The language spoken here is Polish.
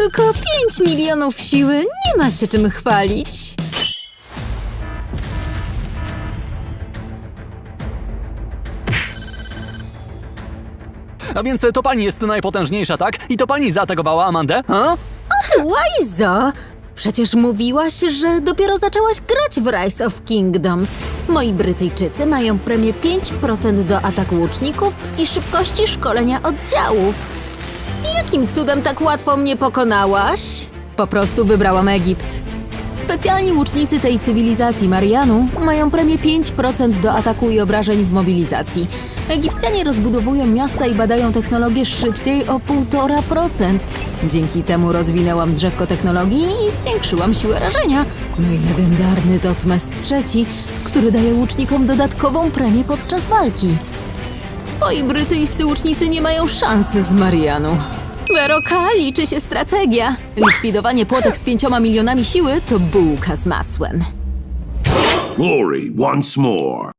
tylko 5 milionów siły, nie ma się czym chwalić. A więc to pani jest najpotężniejsza, tak? I to pani zaatakowała Amandę? A? Ty łajzo! Przecież mówiłaś, że dopiero zaczęłaś grać w Rise of Kingdoms. Moi Brytyjczycy mają premię 5% do ataku łuczników i szybkości szkolenia oddziałów. Jakim cudem tak łatwo mnie pokonałaś? Po prostu wybrałam Egipt. Specjalni łucznicy tej cywilizacji Marianu mają premię 5% do ataku i obrażeń w mobilizacji. Egipcjanie rozbudowują miasta i badają technologię szybciej o 1,5%. Dzięki temu rozwinęłam drzewko technologii i zwiększyłam siłę rażenia. No i legendarny Totmes III, który daje łucznikom dodatkową premię podczas walki. Twoi brytyjscy łucznicy nie mają szans z Marianu. Weroka, liczy się strategia. Likwidowanie płotek z pięcioma milionami siły to bułka z masłem. Glory once more.